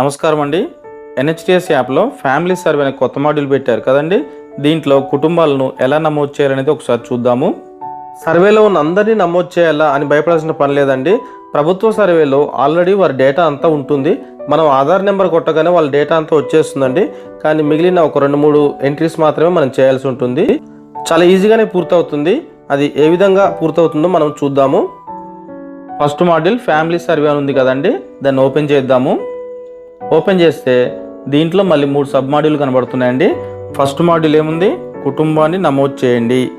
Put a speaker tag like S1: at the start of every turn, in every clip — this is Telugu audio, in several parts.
S1: నమస్కారం అండి. ఎన్హెచ్టిఎస్ యాప్లో ఫ్యామిలీ సర్వే అనే కొత్త మాడ్యూల్ పెట్టారు కదండి. దీంట్లో కుటుంబాలను ఎలా నమోదు చేయాలనేది ఒకసారి చూద్దాము. సర్వేలో ఉన్న అందరినీ నమోదు చేయాలా అని భయపడాల్సిన పని లేదండి. ప్రభుత్వ సర్వేలో ఆల్రెడీ వారి డేటా అంతా ఉంటుంది. మనం ఆధార్ నెంబర్ కొట్టగానే వాళ్ళ డేటా అంతా వచ్చేస్తుందండి. కానీ మిగిలిన ఒక రెండు మూడు ఎంట్రీస్ మాత్రమే మనం చేయాల్సి ఉంటుంది. చాలా ఈజీగానే పూర్తవుతుంది. అది ఏ విధంగా పూర్తవుతుందో మనం చూద్దాము. ఫస్ట్ మాడ్యూల్ ఫ్యామిలీ సర్వే అని ఉంది కదండి. దాన్ని ఓపెన్ చేద్దాము. ఓపెన్ చేస్తే దీంట్లో మళ్ళీ మూడు సబ్ మాడ్యూల్ కనబడుతున్నాయండి. ఫస్ట్ మాడ్యూల్ ఏముంది? కుటుంబాన్ని నమోదు చేయండి.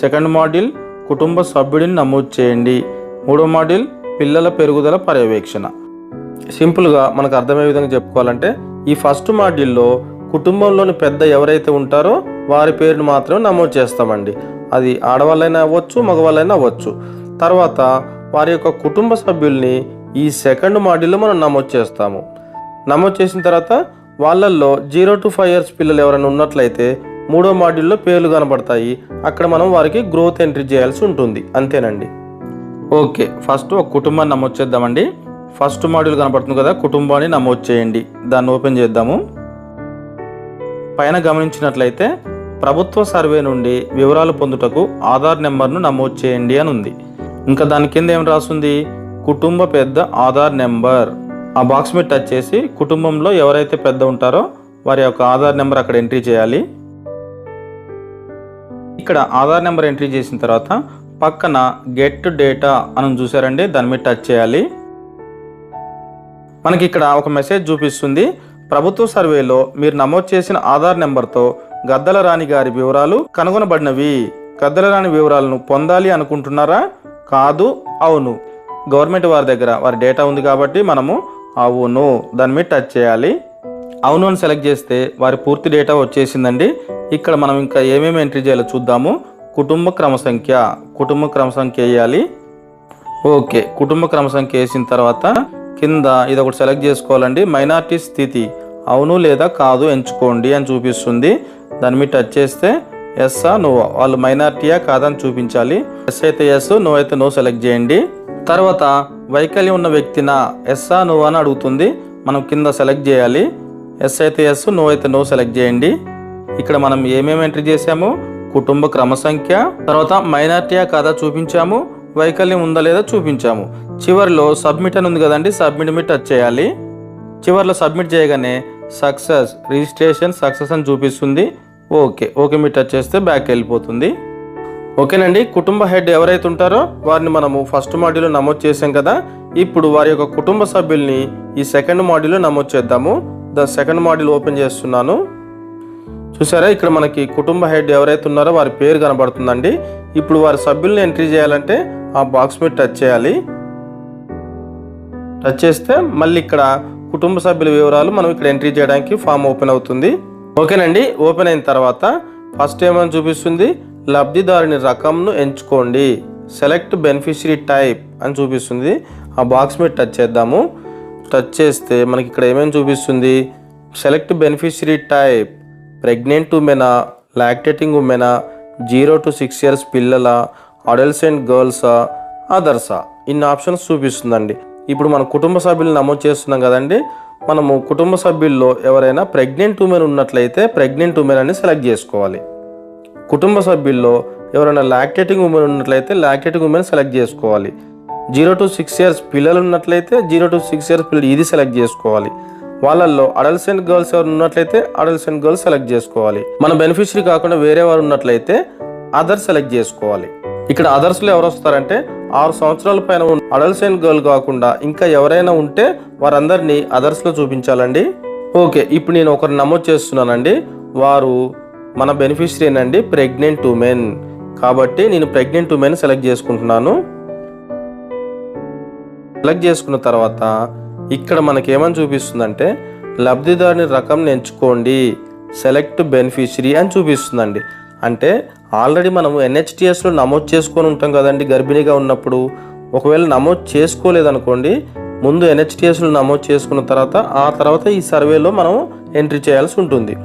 S1: సెకండ్ మాడ్యూల్ కుటుంబ సభ్యుడిని నమోదు చేయండి. మూడో మాడ్యూల్ పిల్లల పెరుగుదల పర్యవేక్షణ. సింపుల్గా మనకు అర్థమయ్యే విధంగా చెప్పుకోవాలంటే ఈ ఫస్ట్ మాడ్యూల్లో కుటుంబంలోని పెద్ద ఎవరైతే ఉంటారో వారి పేరును మాత్రమే నమోదు చేస్తామండి. అది ఆడవాళ్ళైనా అవ్వచ్చు మగవాళ్ళైనా అవ్వచ్చు. తర్వాత వారి యొక్క కుటుంబ సభ్యుల్ని ఈ సెకండ్ మాడ్యూల్లో మనం నమోదు చేస్తాము. నమోదు చేసిన తర్వాత వాళ్ళల్లో జీరో టు ఫైవ్ ఇయర్స్ పిల్లలు ఎవరైనా ఉన్నట్లయితే మూడో మాడ్యూల్లో పేర్లు కనబడతాయి. అక్కడ మనం వారికి గ్రోత్ ఎంట్రీ చేయాల్సి ఉంటుంది. అంతేనండి. ఓకే. ఫస్ట్ ఒక కుటుంబాన్ని నమోదు చేద్దామండి. ఫస్ట్ మాడ్యూల్ కనపడుతుంది కదా కుటుంబాన్ని నమోదు చేయండి. దాన్ని ఓపెన్ చేద్దాము. పైన గమనించినట్లయితే ప్రభుత్వ సర్వే నుండి వివరాలు పొందుటకు ఆధార్ నెంబర్ను నమోదు చేయండి అని ఉంది ఇంకా దాని కింద ఏం రాస్తుంది కుటుంబ పెద్ద ఆధార్ నెంబర్. ఆ బాక్స్ మీద టచ్ చేసి కుటుంబంలో ఎవరైతే పెద్ద ఉంటారో వారి యొక్క ఆధార్ నెంబర్ అక్కడ ఎంట్రీ చేయాలి. ఇక్కడ ఆధార్ నెంబర్ ఎంట్రీ చేసిన తర్వాత పక్కన గెట్ డేటా అని చూసారండి దాని మీద టచ్ చేయాలి. మనకి ఇక్కడ ఒక మెసేజ్ చూపిస్తుంది ప్రభుత్వ సర్వేలో మీరు నమోదు చేసిన ఆధార్ నెంబర్తో గద్దల రాణి గారి వివరాలు కనుగొనబడినవి. గద్దల రాణి వివరాలను పొందాలి అనుకుంటున్నారా? కాదు అవును. గవర్నమెంట్ వారి దగ్గర వారి డేటా ఉంది కాబట్టి మనము అవును. దాని మీద టచ్ చేయాలి. అవును అని సెలెక్ట్ చేస్తే వారి పూర్తి డేటా వచ్చేసిందండి. ఇక్కడ మనం ఇంకా ఏమేమి ఎంట్రీ చేయాలో చూద్దాము. కుటుంబ క్రమ సంఖ్య. కుటుంబ క్రమ సంఖ్య వేయాలి. ఓకే. కుటుంబ క్రమ సంఖ్య వేసిన తర్వాత కింద ఇది ఒకటి సెలెక్ట్ చేసుకోవాలండి. మైనార్టీ స్థితి. అవును లేదా కాదు ఎంచుకోండి అని చూపిస్తుంది. దాని మీద టచ్ చేస్తే ఎస్సా నో వాళ్ళు మైనార్టీయా కాదని చూపించాలి. ఎస్ అయితే ఎస్ నో అయితే నో సెలెక్ట్ చేయండి. తర్వాత వైకల్యం ఉన్న వ్యక్తినా ఎస్సా నో అని అడుగుతుంది. మనం కింద సెలెక్ట్ చేయాలి. ఎస్ అయితే ఎస్ నో అయితే నో సెలెక్ట్ చేయండి. ఇక్కడ మనం ఏమేమి ఎంట్రీ చేసాము కుటుంబ క్రమ సంఖ్య తర్వాత మైనార్టీయా కాదా చూపించాము వైకల్యం ఉందా లేదా చూపించాము. చివరిలో సబ్మిట్ అని ఉంది కదండి సబ్మిట్ మీద టచ్ చేయాలి. చివరిలో సబ్మిట్ చేయగానే సక్సెస్ రిజిస్ట్రేషన్ సక్సెస్ అని చూపిస్తుంది. ఓకే ఓకే మీద టచ్ చేస్తే బ్యాక్ వెళ్ళిపోతుంది. ఓకేనండి కుటుంబ హెడ్ ఎవరైతే ఉంటారో వారిని మనము ఫస్ట్ మాడ్యూల్లో నమోదు చేసాం కదా ఇప్పుడు వారి యొక్క కుటుంబ సభ్యుల్ని ఈ సెకండ్ మాడ్యూల్లో నమోదు చేద్దాము. ద సెకండ్ మాడ్యూల్ ఓపెన్ చేస్తున్నాను. చూసారా ఇక్కడ మనకి కుటుంబ హెడ్ ఎవరైతే ఉన్నారో వారి పేరు కనబడుతుందండి. ఇప్పుడు వారి సభ్యుల్ని ఎంట్రీ చేయాలంటే ఆ బాక్స్ మీద టచ్ చేయాలి. టచ్ చేస్తే మళ్ళీ ఇక్కడ కుటుంబ సభ్యుల వివరాలు మనం ఇక్కడ ఎంట్రీ చేయడానికి ఫామ్ ఓపెన్ అవుతుంది. ఓకేనండి ఓపెన్ అయిన తర్వాత ఫస్ట్ ఏమని చూపిస్తుంది? లబ్ధిదారుని రకంను ఎంచుకోండి. సెలెక్ట్ బెనిఫిషరీ టైప్ అని చూపిస్తుంది. ఆ బాక్స్ మీద టచ్ చేద్దాము. టచ్ చేస్తే మనకి ఇక్కడ ఏమేమి చూపిస్తుంది? సెలెక్ట్ బెనిఫిషరీ టైప్ ప్రెగ్నెంట్ ఉమెనా లాక్టేటింగ్ ఉమెనా జీరో టు సిక్స్ ఇయర్స్ పిల్లల అడల్సెంట్ గర్ల్సా అదర్సా ఇన్ని ఆప్షన్స్ చూపిస్తుందండి. ఇప్పుడు మన కుటుంబ సభ్యులు నమోదు చేస్తున్నాం కదండి. మనము కుటుంబ సభ్యుల్లో ఎవరైనా ప్రెగ్నెంట్ ఉమెన్ ఉన్నట్లయితే ప్రెగ్నెంట్ ఉమెన్ అని సెలెక్ట్ చేసుకోవాలి. కుటుంబ సభ్యుల్లో ఎవరైనా లాక్టేటింగ్ ఉమెన్ ఉన్నట్లయితే లాక్టేటింగ్ ఉమెన్ సెలెక్ట్ చేసుకోవాలి. జీరో టు సిక్స్ ఇయర్స్ పిల్లలు ఉన్నట్లయితే జీరో టు సిక్స్ ఇయర్స్ పిల్లలు ఇది సెలెక్ట్ చేసుకోవాలి. వాళ్ళల్లో అడల్సెంట్ గర్ల్స్ ఎవరు ఉన్నట్లయితే అడల్సెంట్ గర్ల్స్ సెలెక్ట్ చేసుకోవాలి. మన బెనిఫిషరీ కాకుండా వేరే వారు ఉన్నట్లయితే అదర్ సెలెక్ట్ చేసుకోవాలి. ఇక్కడ అదర్స్లో ఎవరు వస్తారంటే ఆరు సంవత్సరాల పైన అడల్సెంట్ గర్ల్ కాకుండా ఇంకా ఎవరైనా ఉంటే వారందరినీ అదర్స్లో చూపించాలండి. ఓకే ఇప్పుడు నేను ఒకరు నమోదు చేస్తున్నానండి. వారు మన బెనిఫిషరీ ఏంటండి ప్రెగ్నెంట్ ఉమెన్ కాబట్టి నేను ప్రెగ్నెంట్ ఉమెన్ సెలెక్ట్ చేసుకుంటున్నాను. సెలెక్ట్ చేసుకున్న తర్వాత ఇక్కడ మనకి ఏమని చూపిస్తుందంటే లబ్ధిదారుని రకం ఎంచుకోండి సెలెక్ట్ బెనిఫిషరీ అని చూపిస్తుందండి. అంటే ఆల్రెడీ మనము ఎన్హెచ్టిఎస్లో నమోదు చేసుకొని ఉంటాం కదండి గర్భిణిగా ఉన్నప్పుడు. ఒకవేళ నమోదు చేసుకోలేదనుకోండి ముందు ఎన్హెచ్టిఎస్లో నమోదు చేసుకున్న తర్వాత ఆ తర్వాత ఈ సర్వేలో మనం ఎంట్రీ చేయాల్సి ఉంటుంది.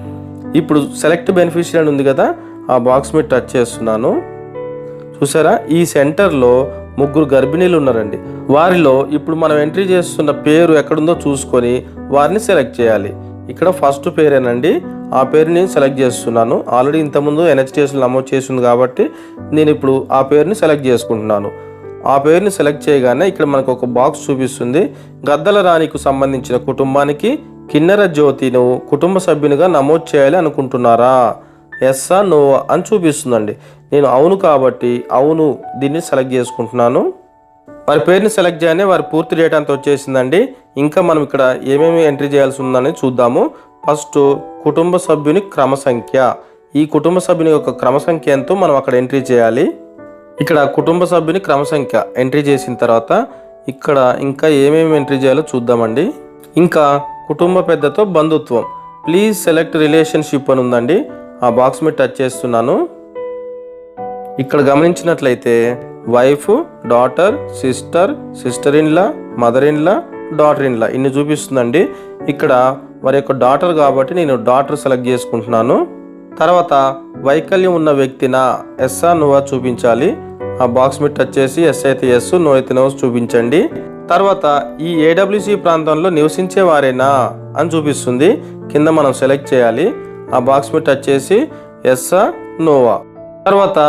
S1: ఇప్పుడు సెలెక్ట్ బెనిఫిషరీ అని ఉంది కదా ఆ బాక్స్ మీద టచ్ చేస్తున్నాను. చూసారా? ఈ సెంటర్లో ముగ్గురు గర్భిణీలు ఉన్నారండి. వారిలో ఇప్పుడు మనం ఎంట్రీ చేస్తున్న పేరు ఎక్కడుందో చూసుకొని వారిని సెలెక్ట్ చేయాలి. ఇక్కడ ఫస్ట్ పేరేనండి. ఆ పేరుని సెలెక్ట్ చేస్తున్నాను. ఆల్రెడీ ఇంతకుముందు ఎన్హెచ్టిఎస్లో నమోదు చేసింది కాబట్టి నేను ఇప్పుడు ఆ పేరుని సెలెక్ట్ చేసుకుంటున్నాను. ఆ పేరుని సెలెక్ట్ చేయగానే ఇక్కడ మనకు ఒక బాక్స్ చూపిస్తుంది. గద్దల రాణికి సంబంధించిన కుటుంబానికి కిన్నెర జ్యోతిను కుటుంబ సభ్యునిగా నమోదు చేయాలి అనుకుంటున్నారా? ఎస్సా నో అని చూపిస్తుందండి. నేను అవును కాబట్టి అవును దీన్ని సెలెక్ట్ చేసుకుంటున్నాను. వారి పేరుని సెలెక్ట్ చేయగానే వారి పూర్తి డేటా అంతా వచ్చేసిందండి. ఇంకా మనం ఇక్కడ ఏమేమి ఎంట్రీ చేయాల్సి ఉందని చూద్దాము. ఫస్ట్ కుటుంబ సభ్యుని క్రమ సంఖ్య ఈ కుటుంబ సభ్యుని యొక్క క్రమ సంఖ్య ఎంతో మనం అక్కడ ఎంట్రీ చేయాలి. ఇక్కడ కుటుంబ సభ్యుని క్రమ సంఖ్య ఎంట్రీ చేసిన తర్వాత ఇక్కడ ఇంకా ఏమేమి ఎంట్రీ చేయాలో చూద్దామండి. ఇంకా కుటుంబ పెద్దతో బంధుత్వం. ప్లీజ్ సెలెక్ట్ రిలేషన్షిప్ అని ఉందండి. ఆ బాక్స్ మీద టచ్ చేస్తున్నాను. ఇక్కడ గమనించినట్లయితే wife daughter sister sister in law mother in law daughter in law ఇన్ని చూపిస్తుందండి. ఇక్కడ వారి యొక్క డాటర్ కాబట్టి నేను డాటర్ సెలెక్ట్ చేసుకుంటున్నాను. తర్వాత వైకల్యం ఉన్న వ్యక్తిన ఎస్ఆ నువ్వా చూపించాలి. ఆ బాక్స్ మీద టచ్ చేసి ఎస్ అయితే ఎస్ నో అయితే నో చూపించండి. తర్వాత ఈ ఏడబ్ల్యూసి ప్రాంతంలో నివసించే వారేనా అని చూపిస్తుంది. కింద మనం సెలెక్ట్ చేయాలి. ఆ బాక్స్ మీద టచ్ చేసి ఎస్ నోవా తర్వాత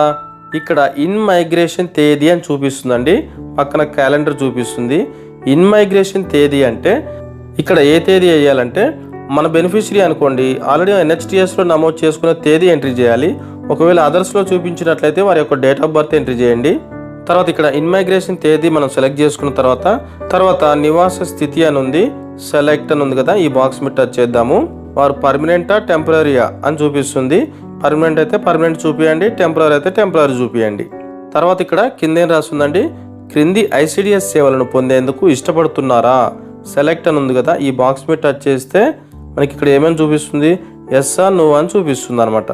S1: ఇక్కడ ఇన్ మైగ్రేషన్ తేదీ అని చూపిస్తుందండి. పక్కన క్యాలెండర్ చూపిస్తుంది. ఇన్ మైగ్రేషన్ తేదీ అంటే ఇక్కడ ఏ తేదీ వేయాలంటే మన బెనిఫిషరీ అనుకోండి. ఆల్రెడీ ఎన్హెచ్టిఎస్లో నమోదు చేసుకున్న తేదీ ఎంట్రీ చేయాలి. ఒకవేళ అదర్స్లో చూపించినట్లయితే వారి యొక్క డేట్ ఆఫ్ బర్త్ ఎంట్రీ చేయండి. తర్వాత ఇక్కడ ఇన్మైగ్రేషన్ తేదీ మనం సెలెక్ట్ చేసుకున్న తర్వాత తర్వాత నివాస స్థితి అని ఉంది సెలెక్ట్ అని ఉంది కదా ఈ బాక్స్ మీద టచ్ చేద్దాము. వారు పర్మనెంటా టెంపరీయా అని చూపిస్తుంది. పర్మనెంట్ అయితే పర్మనెంట్ చూపియండి టెంపరీ అయితే టెంపరీ చూపియండి. తర్వాత ఇక్కడ కింద ఏం రాస్తుందండి? క్రింది ఐసిడిఎస్ సేవలను పొందేందుకు ఇష్టపడుతున్నారా? సెలెక్ట్ అని ఉంది కదా ఈ బాక్స్ మీద టచ్ చేస్తే మనకి ఇక్కడ ఏమేమి చూపిస్తుంది? ఎస్ఆర్ నోవా అని చూపిస్తుంది అనమాట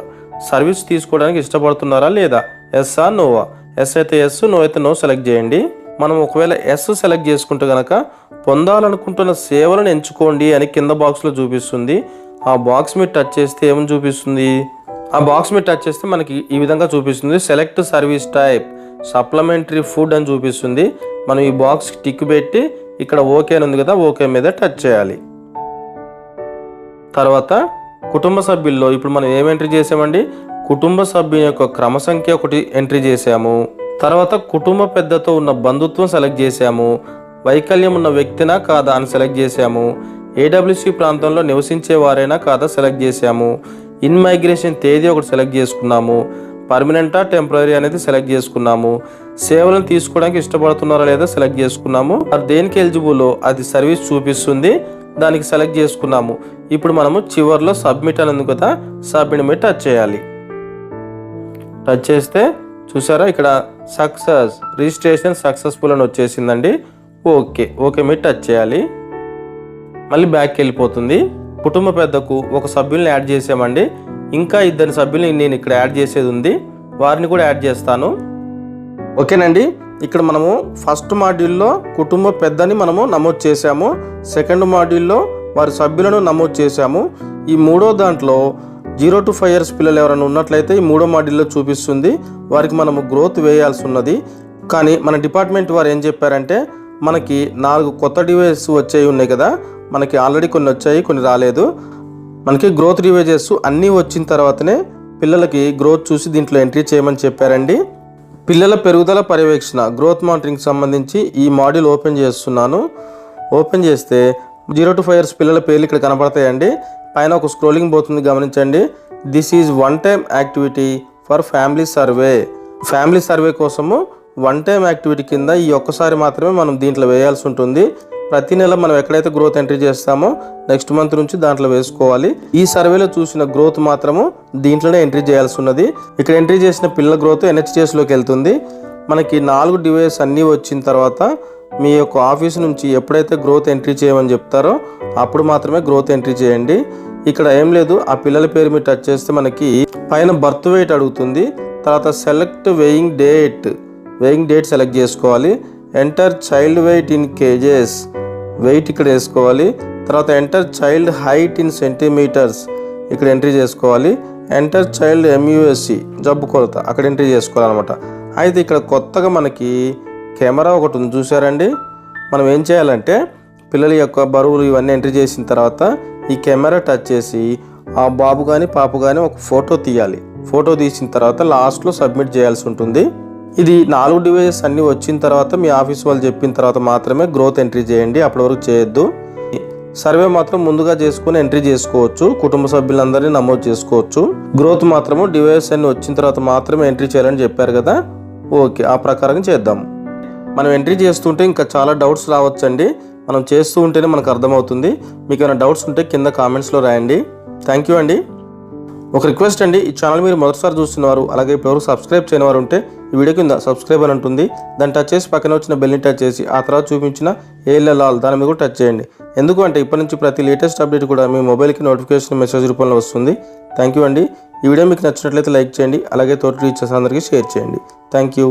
S1: సర్వీస్ తీసుకోవడానికి ఇష్టపడుతున్నారా లేదా? ఎస్ఆర్ నోవా ఎస్ అయితే ఎస్ నో అయితే నో సెలెక్ట్ చేయండి. మనం ఒకవేళ ఎస్ సెలెక్ట్ చేసుకుంటే కనుక పొందాలనుకుంటున్న సేవలను ఎంచుకోండి అని కింద బాక్స్లో చూపిస్తుంది. ఆ బాక్స్ మీద టచ్ చేస్తే ఏమని చూపిస్తుంది? ఆ బాక్స్ మీద టచ్ చేస్తే మనకి ఈ విధంగా చూపిస్తుంది. Select service type supplementary food అని చూపిస్తుంది. మనం ఈ బాక్స్ టిక్ పెట్టి ఇక్కడ ఓకే అని ఉంది కదా ఓకే మీద టచ్ చేయాలి. తర్వాత కుటుంబ సభ్యుల్లో ఇప్పుడు మనం ఏం ఎంట్రీ చేసామండి? కుటుంబ సభ్యుని యొక్క క్రమ సంఖ్య ఒకటి ఎంట్రీ చేసాము తర్వాత కుటుంబ పెద్దతో ఉన్న బంధుత్వం సెలెక్ట్ చేసాము వైకల్యం ఉన్న వ్యక్తినా కాదా అని సెలెక్ట్ చేసాము ఏడబ్ల్యూసి ప్రాంతంలో నివసించే వారైనా కాదా సెలెక్ట్ చేసాము ఇన్ మైగ్రేషన్ తేదీ ఒకటి సెలెక్ట్ చేసుకున్నాము. పర్మనెంటా టెంపరీ అనేది సెలెక్ట్ చేసుకున్నాము. సేవలను తీసుకోవడానికి ఇష్టపడుతున్నారా లేదా సెలెక్ట్ చేసుకున్నాము. అది దేనికి ఎలిజిబుల్లో అది సర్వీస్ చూపిస్తుంది. దానికి సెలెక్ట్ చేసుకున్నాము. ఇప్పుడు మనము చివరిలో సబ్మిట్ అని కదా సబ్మిట్ మీద టచ్ చేయాలి. టచ్ చేస్తే చూసారా? ఇక్కడ సక్సెస్ రిజిస్ట్రేషన్ సక్సెస్ఫుల్ అని వచ్చేసిందండి. ఓకే ఓకే మీరు టచ్ చేయాలి. మళ్ళీ బ్యాక్కి వెళ్ళిపోతుంది. కుటుంబ పెద్దకు ఒక సభ్యుల్ని యాడ్ చేసామండి. ఇంకా ఇద్దరు సభ్యుల్ని నేను ఇక్కడ యాడ్ చేసేది ఉంది. వారిని కూడా యాడ్ చేస్తాను. ఓకేనండి. ఇక్కడ మనము ఫస్ట్ మాడ్యూల్లో కుటుంబ పెద్దని మనము నమోదు చేశాము. సెకండ్ మాడ్యూల్లో వారి సభ్యులను నమోదు చేశాము. ఈ మూడో దాంట్లో జీరో టు ఫైవ్ ఇయర్స్ పిల్లలు ఎవరైనా ఉన్నట్లయితే ఈ మూడో మాడ్యూల్లో చూపిస్తుంది. వారికి మనము గ్రోత్ వేయాల్సి ఉన్నది కానీ మన డిపార్ట్మెంట్ వారు ఏం చెప్పారంటే మనకి నాలుగు కొత్త డివైస్ వచ్చేవి ఉన్నాయి కదా మనకి ఆల్రెడీ కొన్ని వచ్చాయి కొన్ని రాలేదు. మనకి గ్రోత్ డివైజెస్ అన్నీ వచ్చిన తర్వాతనే పిల్లలకి గ్రోత్ చూసి దీంట్లో ఎంట్రీ చేయమని చెప్పారండి. పిల్లల పెరుగుదల పర్యవేక్షణ గ్రోత్ మానిటరింగ్ సంబంధించి ఈ మాడ్యూల్ ఓపెన్ చేస్తున్నాను. ఓపెన్ చేస్తే జీరో టు ఫైవ్ ఇయర్స్ పిల్లల పేర్లు ఇక్కడ కనపడతాయండి పైన ఒక స్క్రోలింగ్ పోతుంది గమనించండి. This is one time activity for family survey family survey కోసము వన్ టైం యాక్టివిటీ కింద ఈ ఒక్కసారి మాత్రమే మనం దీంట్లో వేయాల్సి ఉంటుంది. ప్రతి నెల మనం ఎక్కడైతే గ్రోత్ ఎంట్రీ చేస్తామో నెక్స్ట్ మంత్ నుంచి దాంట్లో వేసుకోవాలి. ఈ సర్వేలో చూసిన గ్రోత్ మాత్రము దీంట్లోనే ఎంట్రీ చేయాల్సి ఉన్నది. ఇక్కడ ఎంట్రీ చేసిన పిల్లల గ్రోత్ ఎన్హెచ్టిఎస్లోకి వెళ్తుంది. మనకి నాలుగు డివైస్ అన్నీ వచ్చిన తర్వాత మీ యొక్క ఆఫీస్ నుంచి ఎప్పుడైతే గ్రోత్ ఎంట్రీ చేయమని చెప్తారో అప్పుడు మాత్రమే గ్రోత్ ఎంట్రీ చేయండి. ఇక్కడ ఏం లేదు ఆ పిల్లల పేరు మీరు టచ్ చేస్తే మనకి పైన బర్త్ వెయిట్ అడుగుతుంది. తర్వాత select weighing date weighing date select చేసుకోవాలి. Enter child weight in kgs weight ఇక్కడ వేసుకోవాలి. తర్వాత enter child height in centimetres ఇక్కడ ఎంట్రీ చేసుకోవాలి. ఎంటర్ చైల్డ్ ఎంయూఎస్సి జబ్బు కొలత అక్కడ ఎంట్రీ చేసుకోవాలన్నమాట. అయితే ఇక్కడ కొత్తగా మనకి కెమెరా ఒకటి ఉంది చూసారండి మనం ఏం చేయాలంటే పిల్లల యొక్క బరువులు ఇవన్నీ ఎంట్రీ చేసిన తర్వాత ఈ కెమెరా టచ్ చేసి ఆ బాబు కానీ పాప కానీ ఒక ఫోటో తీయాలి. ఫోటో తీసిన తర్వాత లాస్ట్లో సబ్మిట్ చేయాల్సి ఉంటుంది. ఇది నాలుగు డివైజెస్ అన్నీ వచ్చిన తర్వాత మీ ఆఫీస్ వాళ్ళు చెప్పిన తర్వాత మాత్రమే గ్రోత్ ఎంట్రీ చేయండి అప్పటి వరకు చేయొద్దు. సర్వే మాత్రం ముందుగా చేసుకుని ఎంట్రీ చేసుకోవచ్చు కుటుంబ సభ్యులందరినీ నమోదు చేసుకోవచ్చు. గ్రోత్ మాత్రము డివైస్ అన్ని వచ్చిన తర్వాత మాత్రమే ఎంట్రీ చేయాలని చెప్పారు కదా? ఓకే ఆ ప్రకారం చేద్దాం. మనం ఎంట్రీ చేస్తుంటే ఇంకా చాలా డౌట్స్ రావచ్చండి. మనం చేస్తూ ఉంటేనే మనకు అర్థమవుతుంది. మీకు ఏమైనా డౌట్స్ ఉంటే కింద కామెంట్స్లో రాయండి. థ్యాంక్ యూ అండి. ఒక రిక్వెస్ట్ అండి ఈ ఛానల్ మీరు మొదటిసారి చూస్తున్నవారు అలాగే ఇప్పటివరకు సబ్స్క్రైబ్ చేయని వారు ఉంటే ఈ వీడియో కింద సబ్స్క్రైబ్ అని ఉంటుంది. దాన్ని టచ్ చేసి పక్కన వచ్చిన బెల్ని టచ్ చేసి ఆ తర్వాత చూపించిన ఏఎల్ఎల్ దాని మీద కూడా టచ్ చేయండి. ఎందుకు అంటే ఇప్పటి నుంచి ప్రతి లేటెస్ట్ అప్డేట్ కూడా మీ మొబైల్కి నోటిఫికేషన్ మెసేజ్ రూపంలో వస్తుంది. థ్యాంక్ యూ అండి. ఈ వీడియో మీకు నచ్చినట్లయితే లైక్ చేయండి అలాగే తోటి టీచర్స్ అందరికీ షేర్ చేయండి. Thank you